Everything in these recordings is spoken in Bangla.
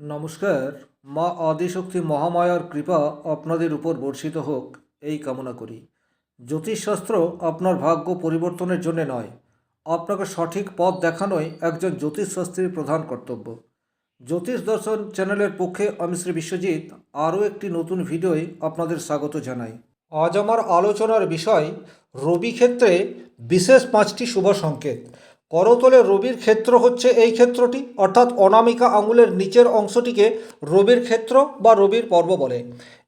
নমস্কার, মা আদিশক্তি মহামায়ার কৃপা আপনাদের উপর বর্ষিত হোক, এই কামনা করি। জ্যোতিষশাস্ত্র আপনার ভাগ্য পরিবর্তনের জন্য নয়, আপনাকে সঠিক পথ দেখানোই একজন জ্যোতিষশাস্ত্রীর প্রধান কর্তব্য। জ্যোতিষ দর্শন চ্যানেলের পক্ষে আমি শ্রী বিশ্বজিৎ, আরও একটি নতুন ভিডিওয় আপনাদের স্বাগত জানাই। আজ আমার আলোচনার বিষয় রবি ক্ষেত্রে বিশেষ পাঁচটি শুভ সংকেত। করতলে রবির ক্ষেত্র হচ্ছে এই ক্ষেত্রটি, অর্থাৎ অনামিকা আঙুলের নিচের অংশটিকে রবির ক্ষেত্র বা রবির পর্ব বলে।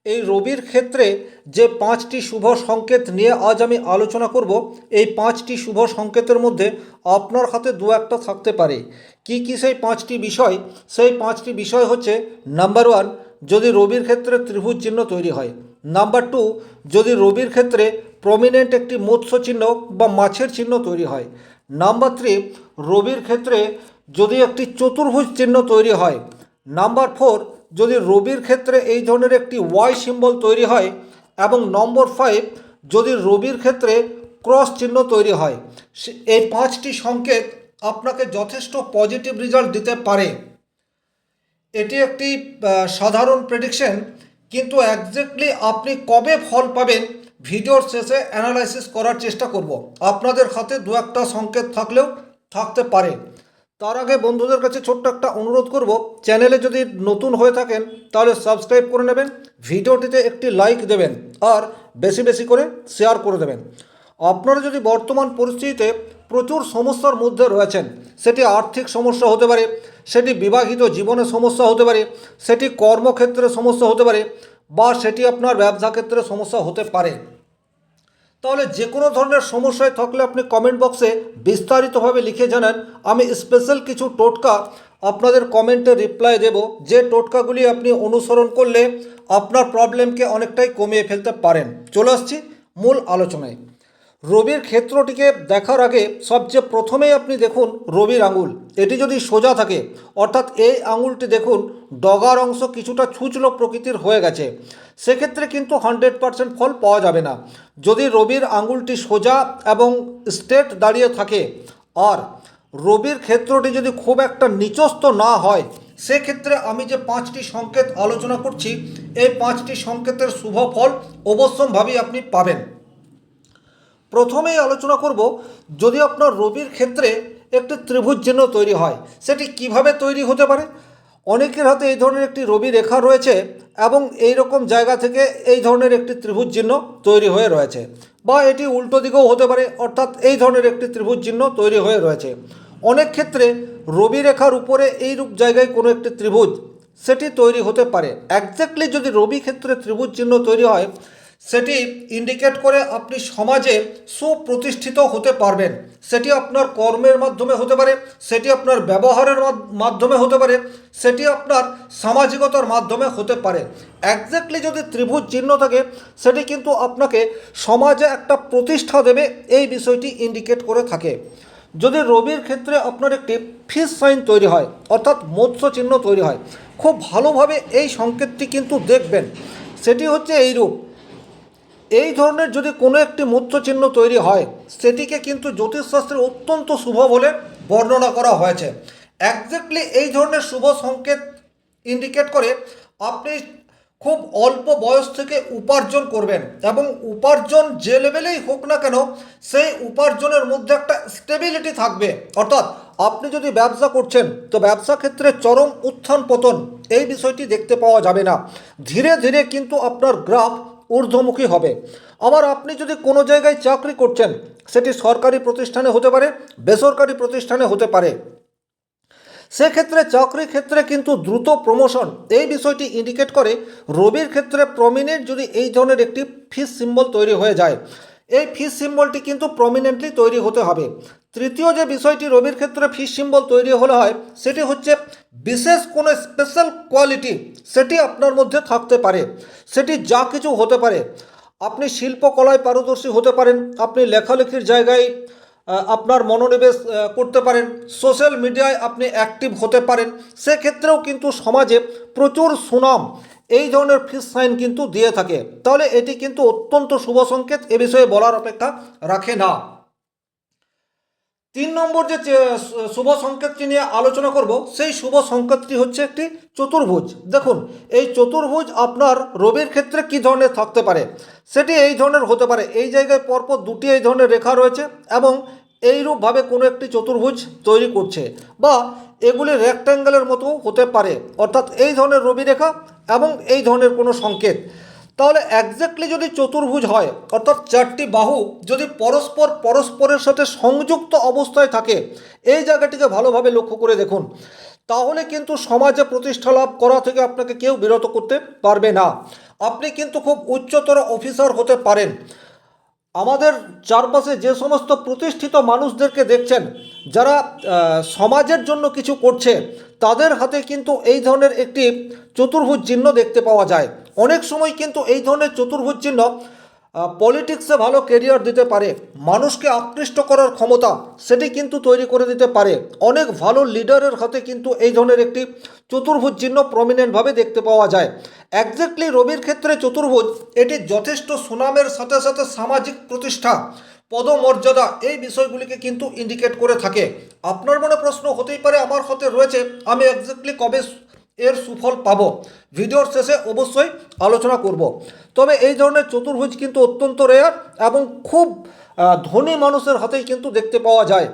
এই রবির ক্ষেত্রে যে পাঁচটি শুভ সংকেত নিয়ে আজ আমি আলোচনা করব, এই পাঁচটি শুভ সংকেতের মধ্যে আপনার হাতে দু একটা থাকতে পারে। কি কি সেই পাঁচটি বিষয়? সেই পাঁচটি বিষয় হচ্ছে, নাম্বার ওয়ান, যদি রবির ক্ষেত্রে ত্রিভুজ চিহ্ন তৈরি হয়। নাম্বার টু, যদি রবির ক্ষেত্রে প্রমিনেন্ট একটি মৎস্য চিহ্ন বা মাছের চিহ্ন তৈরি হয়। নাম্বার থ্রি রবির ক্ষেত্রে যদি একটি চতুর্ভুজ চিহ্ন তৈরি হয় নাম্বার ফোর যদি রবির ক্ষেত্রে এই ধরনের একটি ওয়াই সিম্বল তৈরি হয়, এবং নম্বর ফাইভ যদি রবির ক্ষেত্রে ক্রস চিহ্ন তৈরি হয় এই পাঁচটি সংকেত আপনাকে যথেষ্ট পজিটিভ রেজাল্ট দিতে পারে। এটি একটি সাধারণ প্রেডিকশন কিন্তু একজ্যাক্টলি আপনি কবে ফল পাবেন ভিডিওর শেষে অ্যানালাইসিস করার চেষ্টা করব। আপনাদের হাতে দু একটা সংকেত থাকলেও থাকতে পারে। তার আগে বন্ধুদের কাছে ছোট্ট একটা অনুরোধ করব, চ্যানেলে যদি নতুন হয়ে থাকেন, তাহলে সাবস্ক্রাইব করে নেবেন, ভিডিওটিতে একটি লাইক দেবেন, আর বেশি বেশি করে শেয়ার করে দেবেন। আপনারা যদি বর্তমান পরিস্থিতিতে প্রচুর সমস্যার মধ্যে রয়েছেন, সেটি আর্থিক সমস্যা হতে পারে, সেটি বিবাহিত জীবনে সমস্যা হতে পারে, সেটি কর্মক্ষেত্রে সমস্যা হতে পারে বা সেটি আপনার ব্যবসা ক্ষেত্রে সমস্যা হতে পারে। তাহলে যে কোনো ধরনের সমস্যায় থাকলে আপনি কমেন্ট বক্সে বিস্তারিতভাবে লিখে জানান। আমি স্পেশাল কিছু টোটকা আপনাদের কমেন্টে রিপ্লাই দেব। যে টোটকাগুলি আপনি অনুসরণ করলে আপনার প্রবলেমকে অনেকটাই কমিয়ে ফেলতে পারেন। চলে আসছি মূল আলোচনায়। রবির ক্ষেত্রটিকে দেখার আগে সবচেয়ে প্রথমেই আপনি দেখুন রবির আঙুল। এটি যদি সোজা থাকে, অর্থাৎ এই আঙুলটি দেখুন, ডগার অংশ কিছুটা ছুচলো প্রকৃতির হয়ে গেছে। সেক্ষেত্রে কিন্তু হান্ড্রেড পারসেন্ট ফল পাওয়া যাবে না। যদি রবির আঙুলটি সোজা এবং স্ট্রেট দাঁড়িয়ে থাকে, আর রবির ক্ষেত্রটি যদি খুব একটা নিচস্ত না হয়, সেক্ষেত্রে আমি যে পাঁচটি সংকেত আলোচনা করছি, এই পাঁচটি সংকেতের শুভ ফল অবশ্যমভাবেই আপনি পাবেন। প্রথমেই আলোচনা করব যদি আপনার রবির ক্ষেত্রে একটি ত্রিভুজ চিহ্ন তৈরি হয়, সেটি কীভাবে তৈরি হতে পারে? অনেকের হাতে এই ধরনের একটি রবি রেখা রয়েছে এবং এই রকম জায়গা থেকে এই ধরনের একটি ত্রিভুজ চিহ্ন তৈরি হয়ে রয়েছে বা এটি উল্টো দিকেও হতে পারে, অর্থাৎ এই ধরনের একটি ত্রিভুজ চিহ্ন তৈরি হয়ে রয়েছে। অনেক ক্ষেত্রে রবি রেখার উপরে এই রূপ জায়গায় কোনো একটি ত্রিভুজ, সেটি তৈরি হতে পারে। একজ্যাক্টলি যদি রবি ক্ষেত্রে ত্রিভুজ চিহ্ন তৈরি হয় সেটি ইন্ডিকেট করে আপনি সমাজে সুপ্রতিষ্ঠিত হতে পারবেন। সেটি আপনার কর্মের মাধ্যমে হতে পারে, সেটি আপনার ব্যবহারের মাধ্যমে হতে পারে, সেটি আপনার সামাজিকতার মাধ্যমে হতে পারে। একজ্যাক্টলি যদি ত্রিভুজ চিহ্ন থাকে, সেটি কিন্তু আপনাকে সমাজে একটা প্রতিষ্ঠা দেবে, এই বিষয়টি ইন্ডিকেট করে থাকে। যদি রবির ক্ষেত্রে আপনার একটি ফিস সাইন তৈরি হয়, অর্থাৎ মৎস্য চিহ্ন তৈরি হয়, খুব ভালোভাবে এই সংকেতটি কিন্তু দেখবেন। সেটি হচ্ছে এইরূপ এই ধরনের যদি কোনো একটি মূর্ত চিহ্ন তৈরি হয়, সেটিকে কিন্তু জ্যোতিষশাস্ত্রে অত্যন্ত শুভ বলে বর্ণনা করা হয়েছে। একজ্যাক্টলি এই ধরনের শুভ সংকেত ইন্ডিকেট করে আপনি খুব অল্প বয়স থেকে উপার্জন করবেন এবং উপার্জন যে লেভেলেই হোক না কেন, সেই উপার্জনের মধ্যে একটা স্টেবিলিটি থাকবে। অর্থাৎ আপনি যদি ব্যবসা করছেন, তো ব্যবসা ক্ষেত্রে চরম উত্থান পতন, এই বিষয়টি দেখতে পাওয়া যাবে না। ধীরে ধীরে কিন্তু আপনার গ্রাফ ঊর্ধ্বমুখী হবে। আবার আপনি যদি কোনো জায়গায় চাকরি করছেন, সেটি সরকারি প্রতিষ্ঠানে হতে পারে, বেসরকারি প্রতিষ্ঠানে হতে পারে। সেক্ষেত্রে চাকরির ক্ষেত্রে কিন্তু দ্রুত প্রমোশন এই বিষয়টি ইন্ডিকেট করে রবির ক্ষেত্রে প্রমিনেন্ট যদি এই ধরনের একটি ফিস সিম্বল তৈরি হয়ে যায়। এই ফিস সিম্বলটি কিন্তু প্রমিনেন্টলি তৈরি হতে হবে। তৃতীয় যে বিষয়টি রবির ক্ষেত্রে ফিস সিম্বল তৈরি হলে হয়, সেটি হচ্ছে বিশেষ কোনো স্পেশাল কোয়ালিটি সেটি আপনার মধ্যে থাকতে পারে। সেটি যা কিছু হতে পারে। আপনি শিল্পকলায় পারদর্শী হতে পারেন, আপনি লেখালেখির জায়গায় আপনার মনোনিবেশ করতে পারেন সোশ্যাল মিডিয়ায় আপনি অ্যাক্টিভ হতে পারেন। সেক্ষেত্রেও কিন্তু সমাজে প্রচুর সুনাম এই ধরনের ফিস সাইন কিন্তু দিয়ে থাকে। তাহলে এটি কিন্তু অত্যন্ত শুভ সংকেত, এ বিষয়ে বলার অপেক্ষা রাখে না। তিন নম্বর যে শুভ সংকেতটি নিয়ে আলোচনা করব, সেই শুভ সংকেতটি হচ্ছে একটি চতুর্ভুজ। দেখুন, এই চতুর্ভুজ আপনার রবির ক্ষেত্রে কি ধরনের থাকতে পারে? সেটি এই ধরনের হতে পারে। এই জায়গায় পরপর দুটি এই ধরনের রেখা রয়েছে এবং এইরূপভাবে কোনো একটি চতুর্ভুজ তৈরি করছে বা এগুলি রেক্ট্যাঙ্গেলের মতো হতে পারে। অর্থাৎ এই ধরনের রবি রেখা এবং এই ধরনের কোনো সংকেত। তাহলে একজ্যাক্টলি যদি চতুর্ভুজ হয়, অর্থাৎ চারটি বাহু যদি পরস্পর পরস্পরের সাথে সংযুক্ত অবস্থায় থাকে, এই জায়গাটিকে ভালোভাবে লক্ষ্য করে দেখুন। তাহলে কিন্তু সমাজে প্রতিষ্ঠা লাভ করা থেকে আপনাকে কেউ বিরত করতে পারবে না। আপনি কিন্তু খুব উচ্চতর অফিসার হতে পারেন। আমাদের চারপাশে যে সমস্ত প্রতিষ্ঠিত মানুষদেরকে দেখছেন, যারা সমাজের জন্য কিছু করছে তাদের হাতে কিন্তু এই ধরনের একটি চতুর্ভুজ চিহ্ন দেখতে পাওয়া যায়। অনেক সময় কিন্তু এই ধরনের চতুর্ভুজ চিহ্ন পলিটিক্সে ভালো কেরিয়ার দিতে পারে, মানুষকে আকৃষ্ট করার ক্ষমতা সেটি কিন্তু তৈরি করে দিতে পারে। অনেক ভালো লিডারের হাতে কিন্তু এই ধরনের একটি চতুর্ভুজ চিহ্ন প্রমিনেন্টভাবে দেখতে পাওয়া যায়। একজ্যাক্টলি রবির ক্ষেত্রে চতুর্ভুজ, এটি যথেষ্ট সুনামের সাথে সাথে সামাজিক প্রতিষ্ঠা। পদমর্যাদা এই বিষয়গুলিকে কিন্তু ইন্ডিকেট করে থাকে। আপনার মনে প্রশ্ন হতেই পারে, আমার হাতে রয়েছে, আমি একজ্যাক্টলি কবে এর সুফল পাবো? ভিডিওর শেষে অবশ্যই আলোচনা করব। তবে এই ধরনের চতুর্ভুজ কিন্তু অত্যন্ত রেয়ার এবং খুব ধনী মানুষের হাতেই কিন্তু দেখতে পাওয়া যায়।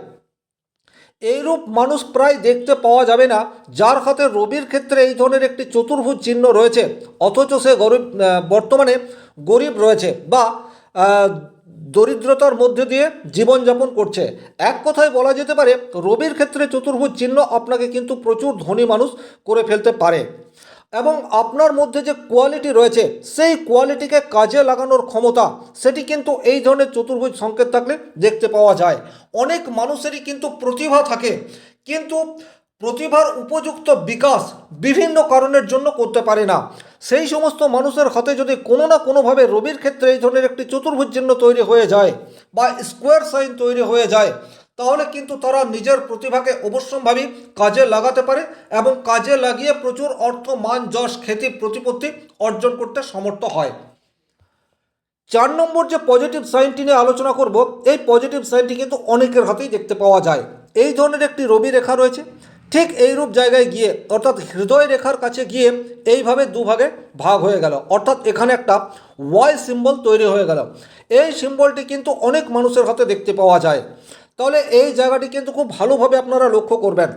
এইরূপ মানুষ প্রায় দেখতে পাওয়া যাবে না, যার হাতে রবির ক্ষেত্রে এই ধরনের একটি চতুর্ভুজ চিহ্ন রয়েছে, অথচ সে গরিব বর্তমানে গরিব রয়েছে বা দরিদ্রতার মধ্যে দিয়ে জীবনযাপন করছে। এক কথায় বলা যেতে পারে, রবির ক্ষেত্রে চতুর্ভুজ চিহ্ন আপনাকে কিন্তু প্রচুর ধনী মানুষ করে ফেলতে পারে। এবং আপনার মধ্যে যে কোয়ালিটি রয়েছে, সেই কোয়ালিটিকে কাজে লাগানোর ক্ষমতা, সেটি কিন্তু এই ধরনের চতুর্ভুজ সংকেত থাকলে দেখতে পাওয়া যায়। অনেক মানুষেরই কিন্তু প্রতিভা থাকে, কিন্তু প্রতিভার উপযুক্ত বিকাশ বিভিন্ন কারণের জন্য করতে পারে না। সেই সমস্ত মানুষের হাতে যদি কোনো না কোনোভাবে রবির ক্ষেত্রে এই ধরনের একটি চতুর্ভুজ চিহ্ন তৈরি হয়ে যায় বা স্কোয়ার সাইন তৈরি হয়ে যায়, তাহলে কিন্তু তারা নিজের প্রতিভাকে অবশ্যম্ভাবী কাজে লাগাতে পারে এবং কাজে লাগিয়ে প্রচুর অর্থ, মান, যশ, খ্যাতি, প্রতিপত্তি অর্জন করতে সমর্থ হয়। চার নম্বর যে পজিটিভ সাইনটি নিয়ে আলোচনা করব, এই পজিটিভ সাইনটি কিন্তু অনেকের হাতেই দেখতে পাওয়া যায়। এই ধরনের একটি রবি রেখা রয়েছে। ঠিক এইরূপ জায়গায় গিয়ে, অর্থাৎ হৃদয় রেখার কাছে গিয়ে এইভাবে দুভাগে ভাগ হয়ে গেল। অর্থাৎ এখানে একটা ওয়াই সিম্বল তৈরি হয়ে গেল। এই সিম্বলটি কিন্তু অনেক মানুষের হাতে দেখতে পাওয়া যায়। তাহলে এই জায়গাটি কিন্তু খুব ভালোভাবে আপনারা লক্ষ্য করবেন।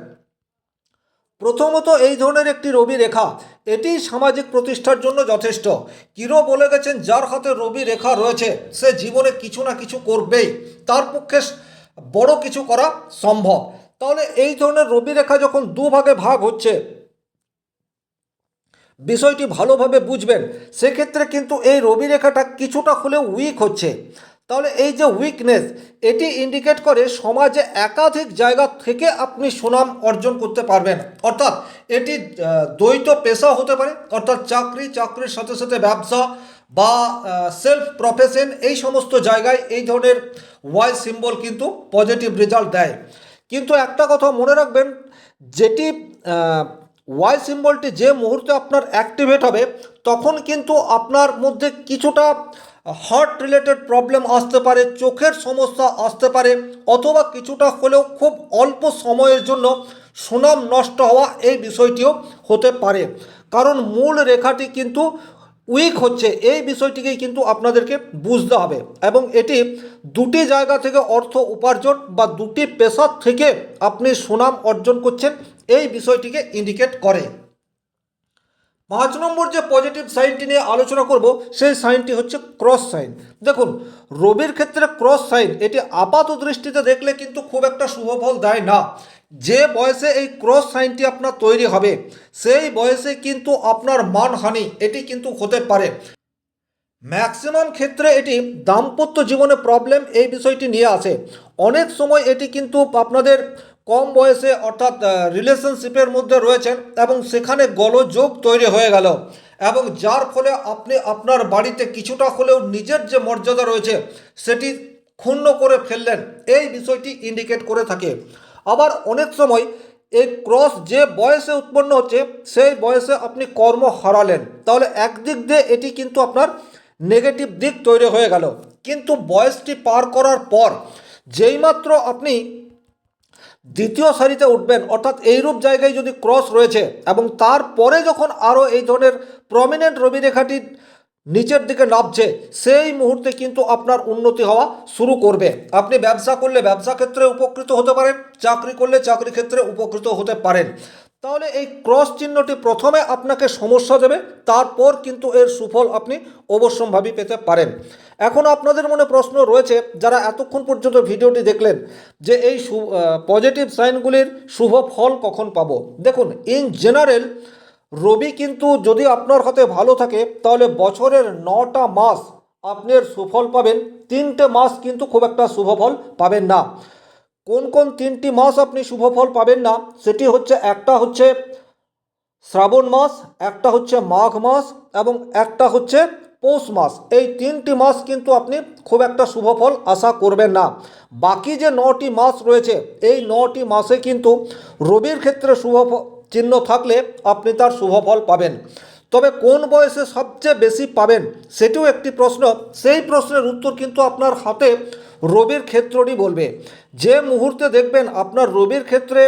প্রথমত এই ধরনের একটি রবি রেখা, এটি সামাজিক প্রতিষ্ঠার জন্য যথেষ্ট। কিরো বলে গেছেন, যার হাতে রবি রেখা রয়েছে, সে জীবনে কিছু না কিছু করবেই। তার পক্ষে বড় কিছু করা সম্ভব। তাহলে এই ধরনের রবি রেখা যখন দুভাগে ভাগ হচ্ছে, বিষয়টি ভালোভাবে বুঝবেন, সেক্ষেত্রে কিন্তু এই রবি রেখাটা কিছুটা হলেও উইক হচ্ছে। তাহলে এই যে উইকনেস এটি ইন্ডিকেট করে সমাজে একাধিক জায়গা থেকে আপনি সুনাম অর্জন করতে পারবেন। অর্থাৎ এটি দ্বৈত পেশা হতে পারে, অর্থাৎ চাকরি, চাকরির সাথে সাথে ব্যবসা বা সেলফ প্রফেশন এই সমস্ত জায়গায় এই ধরনের ওয়াই সিম্বল কিন্তু পজিটিভ রেজাল্ট দেয়। কিন্তু একটা কথা মনে রাখবেন, যেটি ওয়াই সিম্বলটি যে মুহূর্তে আপনার অ্যাক্টিভেট হবে, তখন কিন্তু আপনার মধ্যে কিছুটা হার্ট রিলেটেড প্রবলেম আসতে পারে, চোখের সমস্যা আসতে পারে, অথবা কিছুটা হলেও খুব অল্প সময়ের জন্য সুনাম নষ্ট হওয়া এই বিষয়টিও হতে পারে। কারণ মূল রেখাটি কিন্তু উইক হচ্ছে, এই বিষয়টিকেই কিন্তু আপনাদেরকে বুঝতে হবে। এবং এটি দুটি জায়গা থেকে অর্থ উপার্জন বা দুটি পেশার থেকে আপনি সুনাম অর্জন করছেন, এই বিষয়টিকে ইন্ডিকেট করে। পাঁচ নম্বর যে পজিটিভ সাইনটি নিয়ে আলোচনা করব, সেই সাইনটি হচ্ছে ক্রস সাইন। দেখুন, রবির ক্ষেত্রে ক্রস সাইন, এটি আপাত দৃষ্টিতে দেখলে কিন্তু খুব একটা শুভফল দেয় না। যে বয়সে এই ক্রস সাইনটি আপনার তৈরি হবে, সেই বয়সে কিন্তু আপনার মানহানি এটি কিন্তু হতে পারে। ম্যাক্সিমাম ক্ষেত্রে এটি দাম্পত্য জীবনে প্রবলেম এই বিষয়টি নিয়ে আসে। অনেক সময় এটি কিন্তু আপনাদের কম বয়সে অর্থাৎ রিলেশনশিপের মধ্যে রয়েছেন এবং সেখানে গলযোগ তৈরি হয়ে গেল এবং যার ফলে আপনি আপনার বাড়িতে কিছুটা হলেও নিজের যে মর্যাদা রয়েছে, সেটি ক্ষুণ্ণ করে ফেললেন। এই বিষয়টি ইন্ডিকেট করে থাকে। আবার অনেক সময় এই ক্রস যে বয়সে উৎপন্ন হচ্ছে, সেই বয়সে আপনি কর্ম হারালেন। তাহলে একদিক দিয়ে এটি কিন্তু আপনার নেগেটিভ দিক তৈরি হয়ে গেল। কিন্তু বয়সটি পার করার পর যেইমাত্র আপনি দ্বিতীয় সারিতে উঠবেন, অর্থাৎ এইরূপ জায়গায় যদি ক্রস রয়েছে এবং তারপরে যখন আরও এই ধরনের প্রমিনেন্ট রবিরেখাটি নিচের দিকে নামছে, সেই মুহূর্তে কিন্তু আপনার উন্নতি হওয়া শুরু করবে। আপনি ব্যবসা করলে ব্যবসা ক্ষেত্রে উপকৃত হতে পারেন, চাকরি করলে চাকরি ক্ষেত্রে উপকৃত হতে পারেন। তাহলে এই ক্রস চিহ্নটি প্রথমে আপনাকে সমস্যা দেবে, তারপর কিন্তু এর সুফল আপনি অবশ্যম্ভাবী পেতে পারেন। এখন আপনাদের মনে প্রশ্ন রয়েছে, যারা এতক্ষণ পর্যন্ত ভিডিওটি দেখলেন, যে এই পজিটিভ সাইনগুলির শুভ ফল কখন পাবো? দেখুন ইন জেনারেল রবি কিন্তু যদি আপনার হাতে ভালো থাকে, তাহলে বছরের নটা মাস আপনি এর সুফল পাবেন। তিনটে মাস কিন্তু খুব একটা শুভ ফল পাবেন না। কোন কোন তিনটি মাস আপনি শুভ ফল পাবেন না, সেটি হচ্ছে, একটা হচ্ছে শ্রাবণ মাস, একটা হচ্ছে মাঘ মাস এবং একটা হচ্ছে পৌষ মাস। এই তিনটি মাস কিন্তু আপনি খুব একটা শুভ ফল আশা করবেন না। বাকি যে নটি মাস রয়েছে, এই নটি মাসে কিন্তু রবির ক্ষেত্রে শুভ চিহ্ন থাকলে আপনি তার শুভ ফল পাবেন। তবে কোন বয়সে সবচেয়ে বেশি পাবেন সেটিও একটি প্রশ্ন। সেই প্রশ্নের উত্তর কিন্তু আপনার হাতে রবির ক্ষেত্রটি বলবে। যে মুহূর্তে দেখবেন আপনার রবির ক্ষেত্রে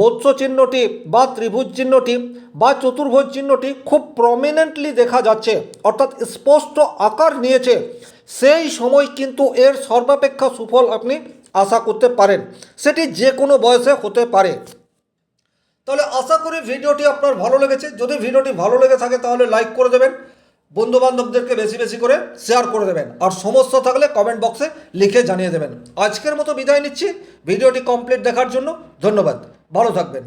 মৎস্য চিহ্নটি বা ত্রিভুজ চিহ্নটি বা চতুর্ভুজ চিহ্নটি খুব প্রমিনেন্টলি দেখা যাচ্ছে, অর্থাৎ স্পষ্ট আকার নিয়েছে, সেই সময় কিন্তু এর সর্বাপেক্ষা সুফল আপনি আশা করতে পারেন। সেটি যে কোনো বয়সে হতে পারে। তাহলে আশা করি ভিডিওটি আপনার ভালো লেগেছে। যদি ভিডিওটি ভালো লেগে থাকে তাহলে লাইক করে দেবেন। বন্ধু বান্ধবদেরকে বেশি বেশি করে শেয়ার করে দেবেন। আর সমস্যা থাকলে কমেন্ট বক্সে লিখে জানিয়ে দেবেন। আজকের মতো বিদায় নিচ্ছি। ভিডিওটি কমপ্লিট দেখার জন্য ধন্যবাদ। ভালো থাকবেন।